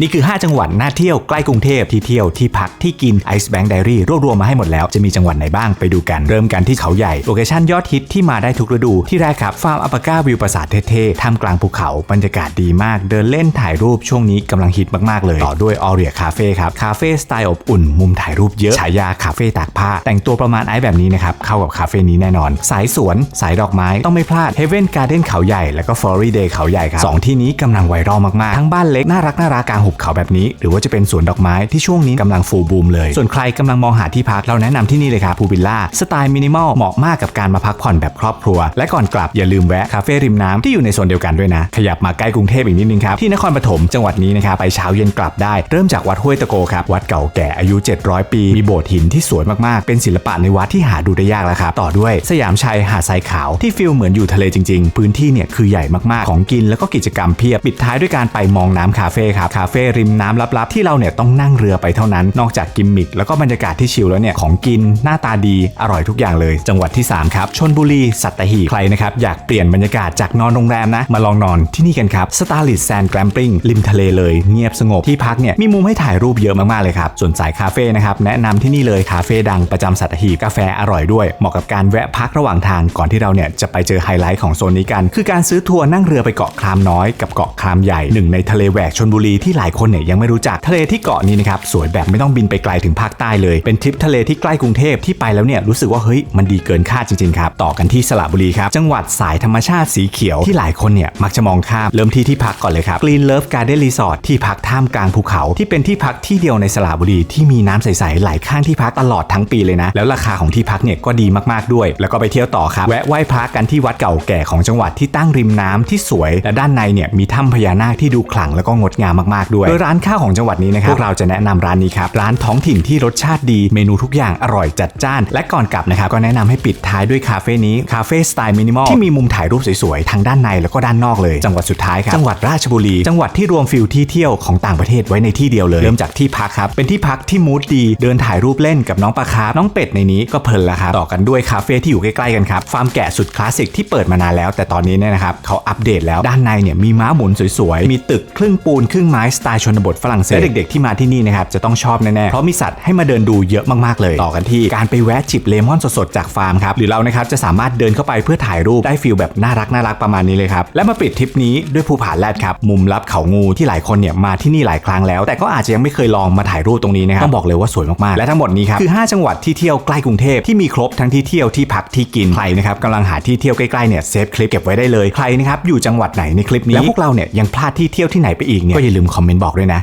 นี่คือ 5 จังหวัดน่าเที่ยวใกล้กรุงเทพที่เที่ยวที่พักที่กิน Ice Bank Diary รวบรวมมาให้หมดแล้วจะมีจังหวัดไหนบ้างไปดูกัน เริ่มกันที่เขาใหญ่ โลเคชั่นยอดฮิตที่มาได้ทุกฤดู ที่แรกครับ ฟาร์มอัปปาก้าวิวปราสาทเท่ๆท่ามกลางภูเขาบรรยากาศดีมาก เดินเล่นถ่ายรูปช่วงนี้กำลังฮิตมากๆเลย ต่อด้วยออเรียคาเฟ่ครับ คาเฟ่สไตล์อบอุ่น มุมถ่ายรูปเยอะฉายาคาเฟ่ตากผ้า แต่งตัวประมาณไอซ์แบบนี้นะครับเข้ากับคาเฟ่นี้แน่นอน สายสวน สายดอกไม้ต้องไม่พลาด Heaven Garden เขาใหญ่แล้วก็ Flory Day เขาใหญ่ครับสองที่นี้กำลังไวรัลมากๆทั้งบ้านเล็กน่ารักน่ารักกลางหุบเขาแบบนี้ หรือว่าจะเป็นสวนดอกไม้ที่ช่วงนี้กำลังฟูบูมเลย ส่วนใครกำลังมองหาที่พักเราแนะนำที่นี่เลยครับพูวิลล่าสไตล์มินิมอลเหมาะมากกับการมาพักผ่อนแบบครอบครัว และก่อนกลับอย่าลืมแวะคาเฟ่ริมน้ำที่อยู่ในโซนเดียวกันด้วยนะ ขยับมาใกล้กรุงเทพอีกนิดนึงครับที่นครปฐมจังหวัดนี้นะครับไปเช้าเย็นกลับได้ เริ่มจากวัดห้วยตะโกครับวัดเก่าแก่อายุ 700 ปี มีโบสถ์หินที่สวยมากๆ เป็นศิลปะในวัดที่หาดูได้ยากแล้วครับต่อด้วยสยามชัยหาดทรายขาวที่ฟิลเหมือนอยู่ทะเลจริง ๆ พื้นที่เนี่ยคือใหญ่มากๆของกินแล้วก็กิจกรรมเพียบปิดท้ายด้วยการไปมองน้ำคาเฟ่ครับคาเฟ่ริมน้ำลับๆ ที่เราเนี่ยต้องนั่งเรือไปเท่านั้น นอกจากกิมมิคแล้วก็บรรยากาศที่ชิลแล้วเนี่ยของกินหน้าตาดีอร่อยทุกอย่างเลย จังหวัดที่สามครับชนบุรีสัตหีบใครนะครับอยากเปลี่ยนบรรยากาศจากนอนโรงแรมนะมาลองนอนที่นี่กันครับสตาร์ลิ s แซนแกรมปิ้งริมทะเลเลย เงียบสงบที่พักเนี่ยมีมุมให้ถ่ายรูปเยอะมากๆเลยครับส่วนสายคาเฟ่นะครับแนะนำที่นี่เลยคาเฟ่ดังประจำสัตหีบกาแฟอร่อยด้วย เหมาะกับการแวะพักระหว่างทางก่อนที่เราเนี่ยจะไปเจอไฮไลท์ของโซนนี้กัน คือการซื้อทัวร์นั่งเรือไปเกาะครามน้อยกับเกาะครามใหญ่หนึ่งในทะเลแหวกชนบุรีที่หลายคนเนี่ยยังไม่รู้จักทะเลที่เกาะนี้นะครับสวยแบบไม่ต้องบินไปไกลถึงภาคใต้เลย เป็นทริปทะเลที่ใกล้กรุงเทพที่ไปแล้วเนี่ยรู้สึกว่าเฮ้ยมันดีเกินคาดจริงๆครับต่อกันที่สระบุรีครับจังหวัดสายธรรมชาติสีเขียวที่หลายคนเนี่ยมักจะมองข้ามเริ่มที่ที่พักก่อนเลยครับ Green Love Garden Resort ที่พักท่ามกลางภูเขาที่เป็นที่พักที่เดียวในสระบุรีที่มีน้ำใสๆไหลข้างที่พักตลอดทั้งปีเลยนะ แล้วราคาของที่พักเนี่ยก็ดีมากๆด้วย แล้วก็ไปเที่ยวต่อครับแวะไหว้พระกันที่วัดเก่าแก่ของจังหวัดที่ตั้งริมน้ำที่สวย และด้านในเนี่ยมีถ้ำพญานาคที่ดูขลังแล้วก็งดงามมากๆด้วย โดยร้านข้าวของจังหวัดนี้นะครับพวกเราจะแนะนำร้านนี้ครับ ร้านท้องถิ่นที่รสชาติดี เมนูทุกอย่างอร่อยจัดจ้าน และก่อนกลับนะครับก็แนะนำให้ปิดท้ายด้วยคาเฟ่นี้ คาเฟ่สไตล์มินิมอลที่มีมุมถ่ายรูปสวยๆ ทั้งด้านในแล้วก็ด้านนอกเลย จังหวัดสุดท้ายครับ จังหวัดราชบุรี จังหวัดที่รวมฟิลที่เที่ยวของต่างประเทศไว้ในที่เดียวเลย เริ่มจากที่พักครับ เป็นที่พักที่มูดดี เดินถ่ายรูปเล่นกับน้องปลาคาร์ฟน้องเป็ดในนี้ก็เพลินละครับ ต่อกันด้วยคาเฟ่ที่อยู่ใกล้ๆกันครับ ฟาร์มแกะสุดคลาสสิกที่เปิดมานานแล้ว แต่ตอนนี้เนี่ยนะครับเขาอัปเดตแล้วด้านในเนี่ยมีม้าหมุนสวยๆมีตึกครึ่งปูนครึ่งไม้สไตล์ชนบทฝรั่งเศสและเด็กๆที่มาที่นี่นะครับจะต้องชอบแน่ๆ เพราะมีสัตว์ให้มาเดินดูเยอะมากๆเลย ต่อกันที่การไปแวะจิบเลมอนสดๆจากฟาร์มครับหรือเรานะครับจะสามารถเดินเข้าไปเพื่อถ่ายรูปได้ฟิลแบบน่ารักน่ารักประมาณนี้เลยครับและมาปิดทริปนี้ด้วยภูผาแรดครับมุมลับเขางูที่หลายคนเนี่ยมาที่นี่หลายครั้งแล้ว แต่ก็อาจจะยังไม่เคยลองมาถ่ายรูปตรงนี้นะครับต้องบอกเลยว่าสวยมากๆและทั้งหมดนี้ครับคือ 5 จังหวัดที่เที่ยวใกล้กรุงเทพที่มีครบทั้งที่เที่ยวที่พักที่กินใครนะครับกำลังหาที่เที่ยวใกล้ๆเนี่ยเซฟคลิปเก็บไว้ได้เลยใครนะครับอยู่จังหวัดไหนในคลิปนี้แล้วพวกเราเนี่ยยังพลาดที่เที่ยวที่ไหนไปอีกเนี่ยก็อย่าลืมคอมเมนต์บอกด้วยนะ